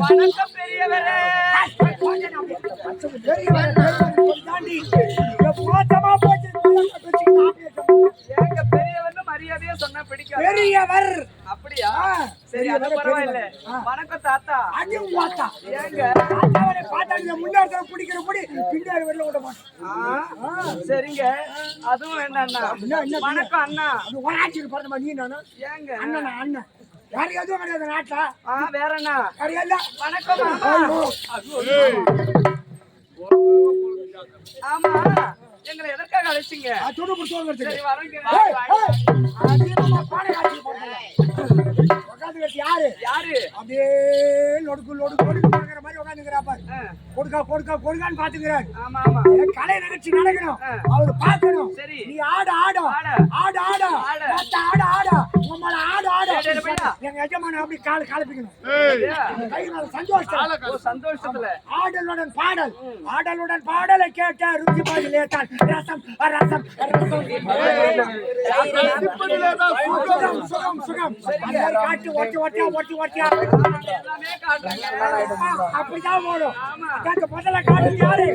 வணக்கம் பெரியவரே. ஏங்க பெரியவர்னு மரியாதையா சொன்னா பிடிக்காது பெரியவர் அப்படியா சரி அது பரவாயில்ல. வணக்கம் தாத்தா. அதையும் பார்த்தா ஏங்க? தாத்தாவரை பார்த்தா நீங்க முன்னாடி பிடிக்கிற முடி பின்னாடி வெளில விட மாட்டேன். சரிங்க. அதுவும் என்ன, வணக்கம் அண்ணா. அது உராட்சியில் பிறந்தமா நீ நானும் ஏங்க? அண்ணனா அண்ணன். யாரு எதுவும் கிடையாது நாட்டுல. ஆ வேற யாரு இல்ல. வணக்கம் ஆமா. எங்களை எதற்காக அழைச்சிங்க? துணி பிடிச்சி வந்துருச்சு சரி வரேங்க. ஏய், ஏய், அதிகமா பானை காட்சி போடுறாங்க. உட்கார்ந்து வச்சு யாரு? யாரு? அப்படியே லொடுக்கு லொடுக்கு மாதிரி உட்காந்துக்கிறா பாரு. கொடுக்கா கொடுக்கா கொடுக்கான்னு பாத்துக்கிறாரு ஆமா ஆமா. கலை நிகழ்ச்சி நடக்கணும். அவரு பார்க்கணும். சரி. நீ ஆடு ஆடு. ஆடு. ஆடு ஆடு. ஆடு. ஆடு. உம்மள ஆடு ஆடு. எங்க எஜமான அப்படி கால் கலப்பிக்கணும்? கை மேல சந்தோஷம். சந்தோஷத்துல. ஆடலுடன் பாடல். ஆடலுடன் பாடலை கேட்ட ருச்சி பாடல் ஏத்தான் ரசம் ரசம் ரசம். சுகம் சுகம். காட்டு ஒட்டி ஒட்டியா ஒட்டி ஒட்டியா. அப்படிதான் ஓடும். முதல்ல காட்டு யாரு?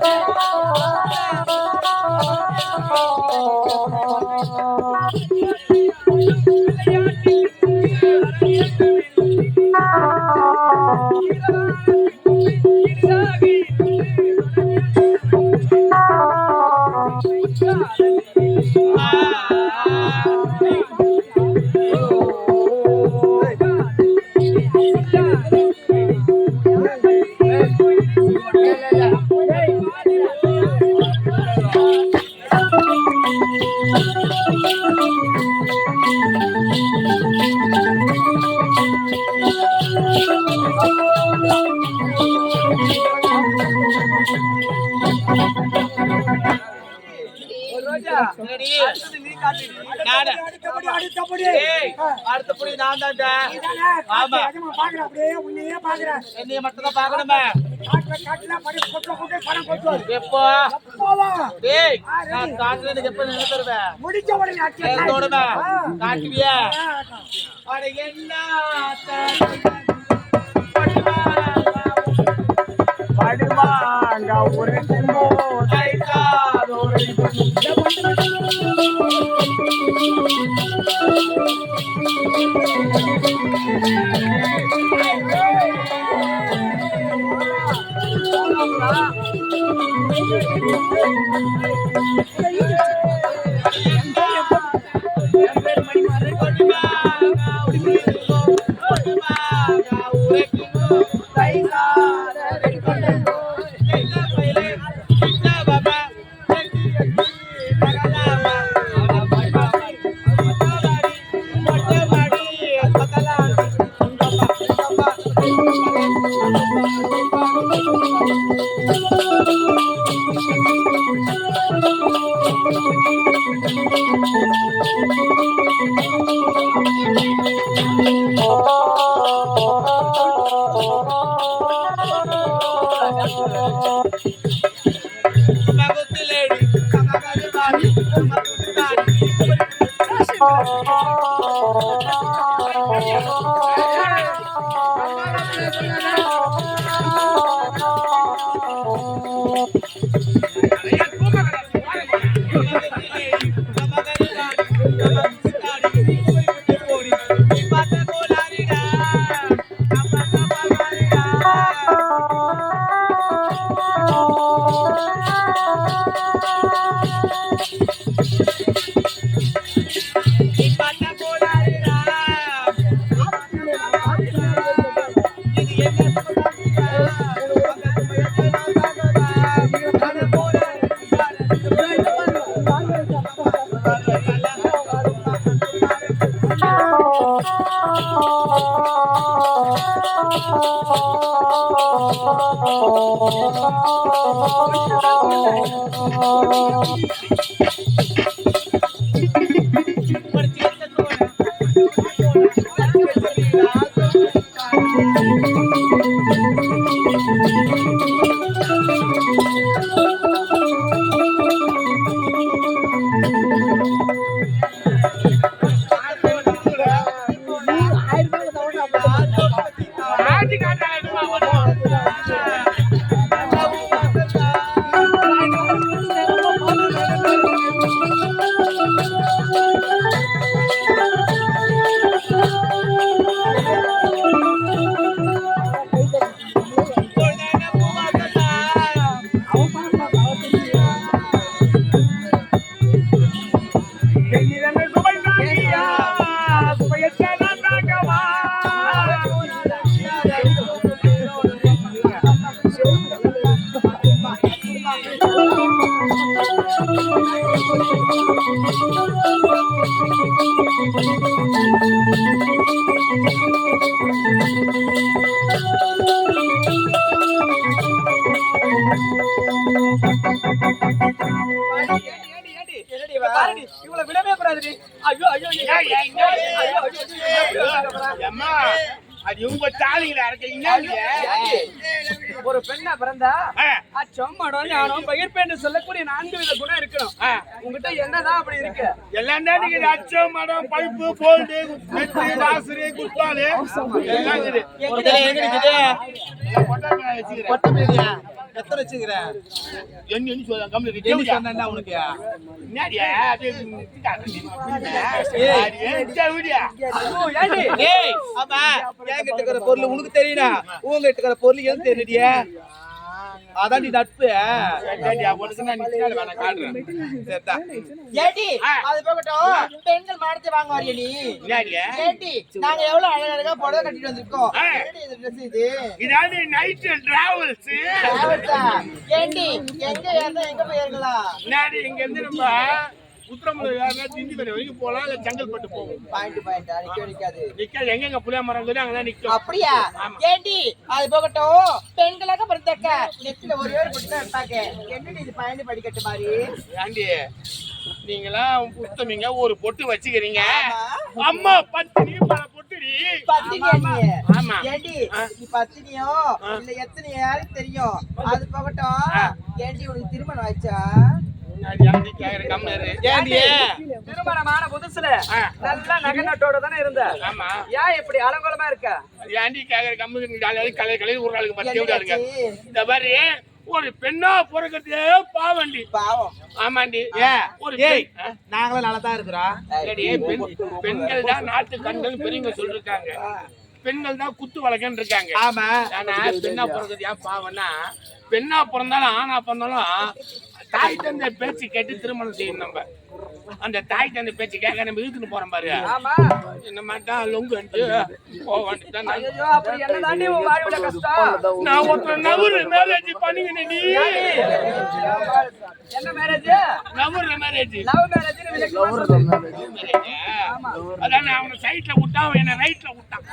Oh. அடுத்தபடி நான். தான் ஆமா. பாக்குறேன் அப்படியே உன்னையே பாக்குறேன் என்னைய மட்டும் தான் Thank you. மகத்திலேடி Oh. அது உங்க தாலிங்களா இருக்கீங்க ஒரு பெண்ணா பிறந்தா ஆ. அச்சம் மடம் ஞானம் பகிர்ப்பு என்று சொல்லக்கூடிய நான்கு வித குணம் இருக்கணும். உங்ககிட்ட என்னதான் அப்படி இருக்கு? எல்லாம் தான் நீங்க அச்சம் மடம் பைப்பு போல்டு மெத்து நாசரு குத்தாலு எல்லாம் எத்தனை வச்சுக்கிறேன்? என்ன என்ன சொல்ல கேளுங்க சொன்னா உனக்கு? பொருள் உனக்கு தெரியுடா உங்ககிட்ட இருக்கிற பொருள் எது தெரியலையே அதான் நீ நட்பு. ஏடி. அது போகட்டும். பெண்கள் மானத்தை வாங்க வரைய நீ? ஏடி நாங்க எவ்வளவு அழகழகா புடவை கட்டிட்டு வந்திருக்கோம். இது ட்ரெஸ் இது? இதாவது நைட் டிராவல்ஸ். ஏண்டி எங்க எங்க போய் இறங்கலாம் முன்னாடி இங்க இருந்து நம்ம உத்தரமுள்ள திண்டிவரை வரைக்கும் போலாம் இல்ல செங்கல்பட்டு போவோம் பாயிண்ட் பாயிண்ட் நிக்க நிக்காது. நிக்காது. எங்கெங்க புளிய மரம் இருக்குது அங்கதான் நிக்கும். அப்படியா. ஏண்டி? அது போகட்டும். பெண்களாக பிறந்தாக்க. நெத்தில ஒரே ஒரு பொட்டு தான் இருப்பாங்க என்னடி இது பயணி படிக்கட்டு மாதிரி? ஆண்டி நீங்களாம் உத்தமிங்க ஒரு பொட்டு வச்சுக்கிறீங்க. அம்மா பத்தினி பல பொட்டுடி. ஆமா. ஏண்டி. நீ பத்தினியோ? இல்ல எத்தனை யாருக்கு தெரியும். அது போகட்டும். ஏண்டி உனக்கு திருமணம் ஆயிடுச்சா? திருமணமான புதுசுல. நல்லா நகை நட்டோட தானே இருந்த? ஆமா. ஏன் இப்படி அலங்கோலமா இருக்க? ஆண்டி கேக்குற கம்மி கலை கலை ஒரு நாளுக்கு பத்து என்னடி? இந்த மாதிரி ஒரு பெண்ணா பிறக்கிறதே பாவண்டி பாவம். ஆமாண்டி. ஒரு? நாங்களும் நல்லா தான் இருக்கிறோம் பெண்கள் தான் நாட்டு கண்கள் பெரியவங்க சொல்லிருக்காங்க. பெண்கள் தான் குத்து வழக்கன்னு இருக்காங்க. ஆமா. ஆனா பெண்ணா பிறந்தது ஏன் பாவம்னா பெண்ணா பிறந்தாலும் ஆணா பிறந்தாலும் தாய் தந்தை பேச்சு கேட்டு திருமணம் செய்யணும் நம்ம. அந்த தாய் தந்தை பேச்சு கேட்க நம்ம இழுத்துன்னு போறோம் பாரு. ஆமா. என்ன மாட்டான் லொங்கு தான். நான் ஒருத்தர் நவரு மேரேஜ் பண்ணிக்கினே நீ. என்ன மேரேஜ் நவரு மேரேஜ் அதான் நான் அவனை சைட்ல விட்டான் அவன் என்ன ரைட்ல விட்டான்.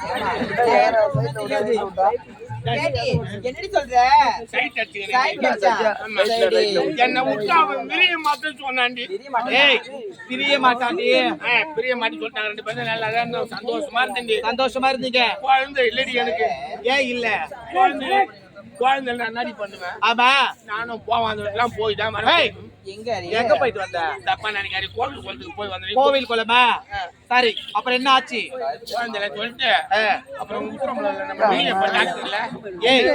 என்னடி சொல்ற. என்ன விட்டா அவன் சொன்னாண்டி ஏய் பிரிய மாட்டாண்டி ஆ, பிரிய மாட்டி சொல்லிட்டாங்க ரெண்டு பேரும். நல்லா தான். சந்தோஷமா இருந்தேன்டி. சந்தோஷமா இருந்தீங்க. குழந்தை இல்லடி எனக்கு. ஏன் இல்ல. குழந்தை குழந்தை நடி பண்ணுவேன்? ஆமா. நானும் போவேன் அந்த வீட்டுலாம் போய் தான் ஏய், வரேன் எங்க? எங்க போயிட்டு வந்த? தப்பா நினைக்காரு கோவில் குளத்துக்கு போய் வந்தேன். கோவில் குளமா? சரி அப்புறம் என்ன ஆச்சு? குழந்தைல சொல்லிட்டு அப்புறம் உத்தரம்ல நம்ம மீனப்ப டாக்டர் இல்ல ஏய்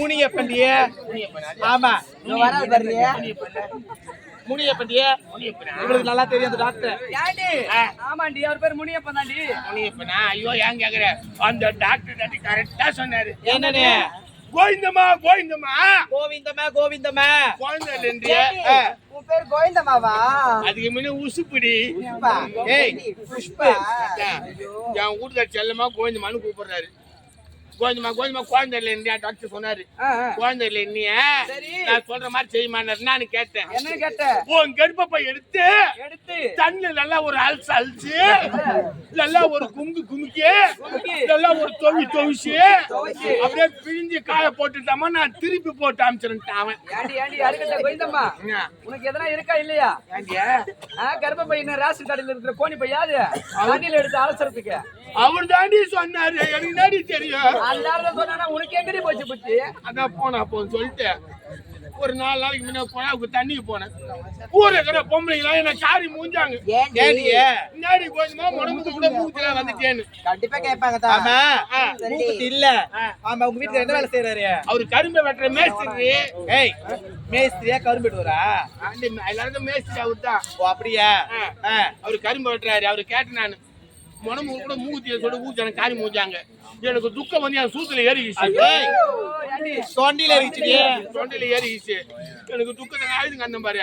முனியப்பண்டிய முனியப்பன் அது. இங்க வராது பாருங்க. முனியப்பண்டிய முனியப்பனா? இவருக்கு நல்லா தெரியும் அந்த டாக்டர். ஆமாண்டி அவர் பேர் முனியப்பன் தாண்டி. முனியப்பனா? ஐயோ ஏன் கேக்குற? அந்த டாக்டர் டாக்டி கரெக்டா சொன்னாரு. என்னன்னு கோவிந்தம்மா கோவிந்தமா கோவிந்தமா குழந்தை இல்லைன்றியே. ஏண்டி, உன் பேர் கோவிந்தம்மாவா அதுக்கு முன்ன உசுப்பிடி. ஏய், புஷ்பா. என் வீட்டுக்கார செல்லமா கோவிந்தமான்னு கூப்பிடுறாரு கோவிந்தமா கோவிந்தமா குழந்தை இல்லைன்றியா டாக்டர் சொன்னாரு. குழந்தை இல்லை சரி. நான் சொல்ற மாதிரி செய்யுமான்னு நான் கேட்டேன். என்னன்னு கேட்ட? உன் கர்ப்பப்பை எடுத்து எடுத்து. தண்ணி நல்லா ஒரு அலசு அழிச்சு நல்லா ஒரு குங்கு குமிக்கி. நல்லா ஒரு தொவி தொவிச்சு. அப்படியே பிழிஞ்சு காய போட்டுட்டாமா நான் திருப்பி போட்டு அமிச்சிருந்துட்டேன் அவன். என்ன? உனக்கு எதனா இருக்கா இல்லையா? கர்ப்பப்பை என்ன ரேஷன் கடையில இருக்கிற கோணி பையாது தண்ணியில எடுத்து அலசறதுக்கு. அவர் தாண்டி சொன்னாரு. எனக்கு தாண்டி தெரியும்? உனக்கு எங்கடி போச்சு புத்தி அதான் போனா போன்னு சொல்லிட்டு ஒரு நாலு நாளைக்கு முன்ன போனாவுக்கு தண்ணிக்கு போனேன். ஊர்ல இருக்கிற பொம்பளைங்களாம் என்ன காரி மூஞ்சாங்க. முன்னாடி கொஞ்சமா முடம்புக்கு கூட மூச்சுல வந்துட்டேன்னு. கண்டிப்பா கேட்பாங்க. ஆமா. இல்ல. ஆமா உங்க வீட்டுல என்ன வேலை செய்யறாரு அவரு கரும்பை வெட்டுற மேஸ்திரி. ஏய் மேஸ்திரியா கரும்பு வெட்டுவாரா? ஆண்டி, எல்லாருக்கும் மேஸ்திரி அவர் தான் ஓ அப்படியா? ஆ. அவரு கரும்பு வெட்டுறாரு. அவரு கேட்டு நான். முடம்பு கூட மூத்திய சொல்லி ஊத்தி எனக்கு காரி மூஞ்சாங்க எனக்கு துக்கம் வந்து என் சூத்துல ஏறிக்கிச்சு. ஏய், தொண்டில இருந்துச்சு தொண்டையில ஏறிக்கிச்சு. எனக்கு துக்கத்தை ஆயுதுங்க அந்த பாரு.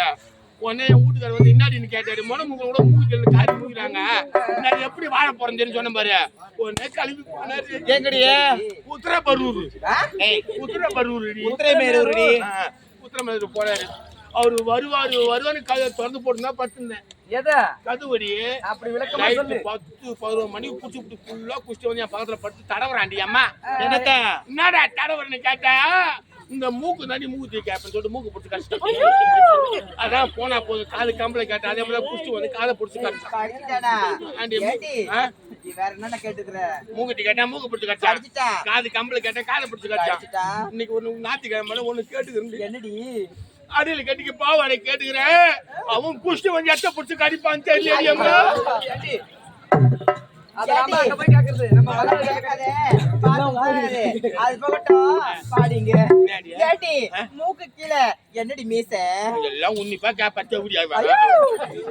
உடனே என் வீட்டுக்காரர் வந்து என்னாடின்னு கேட்டாரு? முடம்பு கூட மூத்தி காரி மூக்கிறாங்க நான் எப்படி வாழ போறேன்னு சொன்ன பாரு. உடனே கழுவி போனாரு. எங்கடியே? உத்தரபரூர் உத்தரபரூர் உத்திரமேரூர்டி. உத்தரமேரூர் போனாரு அவரு வருவாரு கதை திறந்து போட்டுதான் படுத்திருந்தேன். எத? கதுவடி அப்படி விளக்கமா சொல்லு. பத்து பதினோரு மணிக்கு குச்சி புட்டு ஃபுல்லா குச்சிட்டு வந்து என் பக்கத்துல படுத்து தடவுறாண்டி அம்மா. என்னத்த? என்னடா தடவுறன்னு கேட்டா இந்த மூக்கு தாண்டி மூக்கு தூக்கி கேப்பேன்னு சொல்லிட்டு மூக்கு பிடிச்சி கஷ்டம் அதான் போனா போதும் காது கம்பளை கேட்டேன் அதே மாதிரி குச்சி வந்து காதை பிடிச்சி கஷ்டம் வேற கேட்டுக்கிற? மூக்குத்தி கேட்டா மூக்கு பிடிச்சி கஷ்டம்? காது கம்பளை கேட்டா காதை பிடிச்சி கஷ்டம்? இன்னைக்கு ஒண்ணு ஞாயிற்றுக்கிழமை ஒண்ணு கேட்டுக்கிறேன் என்னடி? அடியில கட்டிக்கு பாவாடை கேட்டுக்கிறேன் அவன் புஷ்டி வந்து எட்ட புடிச்சு கடிப்பான் தெரியலையம்மா என்னடி மீசை? எல்லாம் உன்னிப்பா கேப்ப முடியாது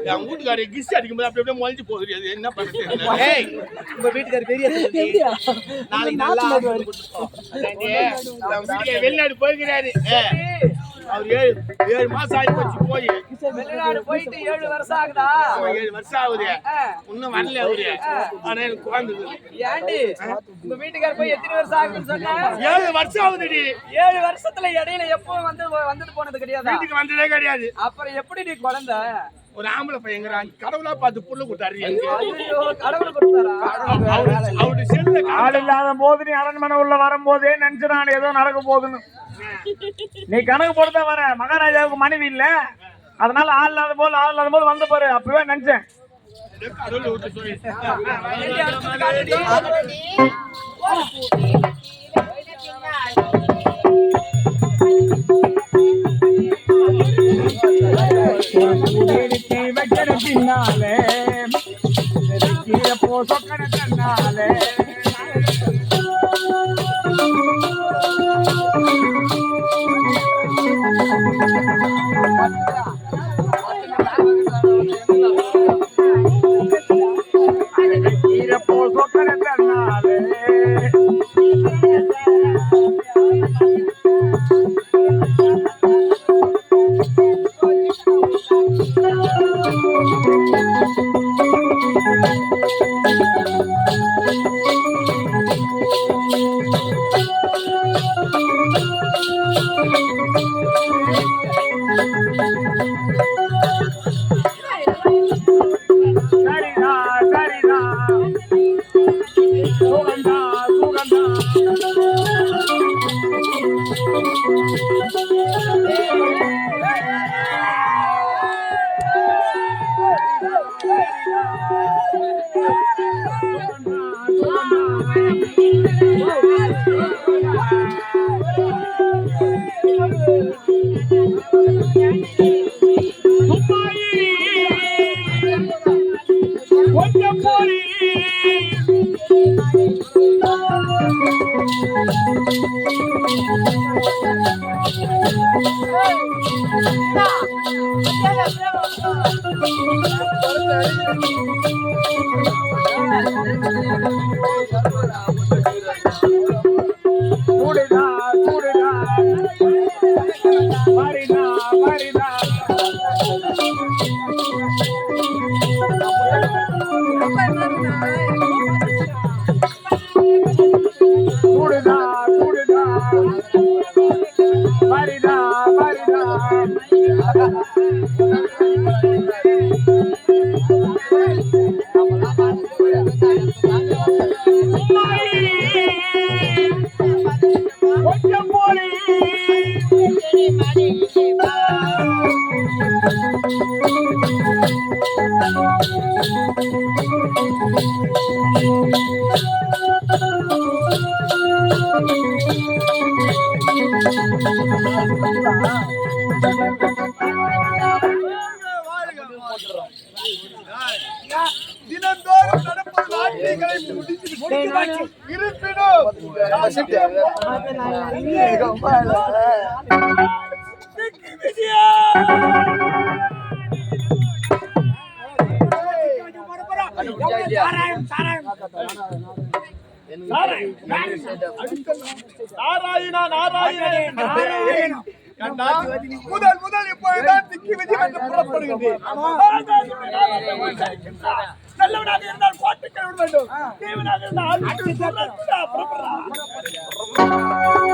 என் வீட்டுக்கார கிஸ் அடிக்கும்போது அப்படி அப்படியே முளைஞ்சு போகுது என்ன பண்ணுறது ஏய்! உங்க வீட்டுக்காரர் பெரிய. நாளைக்கு நல்லா. வெளிநாடு போயிருக்கிறாரு அவர் ஏழு ஏழு மாசம் ஆகி போச்சு போய். வெளிநாடு போயிட்டு ஏழு வருஷம் ஆகுதா? ஏழு வருஷம் ஆகுது. இன்னும் வரல அவரு. ஆனா எனக்கு குழந்தை ஏண்டி உங்க வீட்டுக்கார போய் எத்தனை வருஷம் ஆகுதுன்னு சொன்ன? ஏழு வருஷம் ஆகுதுடி. ஏழு வருஷத்துல இடையில எப்பவும் வந்து வந்துட்டு போனது கிடையாதா? வீட்டுக்கு வந்ததே கிடையாது. அப்புறம் எப்படி நீ குழந்தை? ஒரு ஆம்பளை பையங்கிறான் கடவுளா பார்த்து புள்ள கொடுத்தாரு அவரு செல்ல ஆள் இல்லாத போது நீ அரண்மனை உள்ள வரும்போதே நினைச்சு நான் ஏதோ நடக்க போகுதுன்னு நீ கணக்கு போட்டு வர மகாராஜாவுக்கு மனைவி இல்ல அதனால ஆள் இல்லாத போது ஆள் இல்லாத போது வந்த பாரு அப்பவே நினைச்சேன் கடவுளை விட்டு சொல்லி பின்னாலே கீழே போ சொக்கன Thank you. நாராயணா நாராயணன். முதல் முதல் இப்பொழுதுதான் திக்கி விஜயம் என்று புறப்படுகிறது. நல்லவனாக இருந்தால் கோட்டைக்கு வேண்டும். தீவனாக இருந்தால்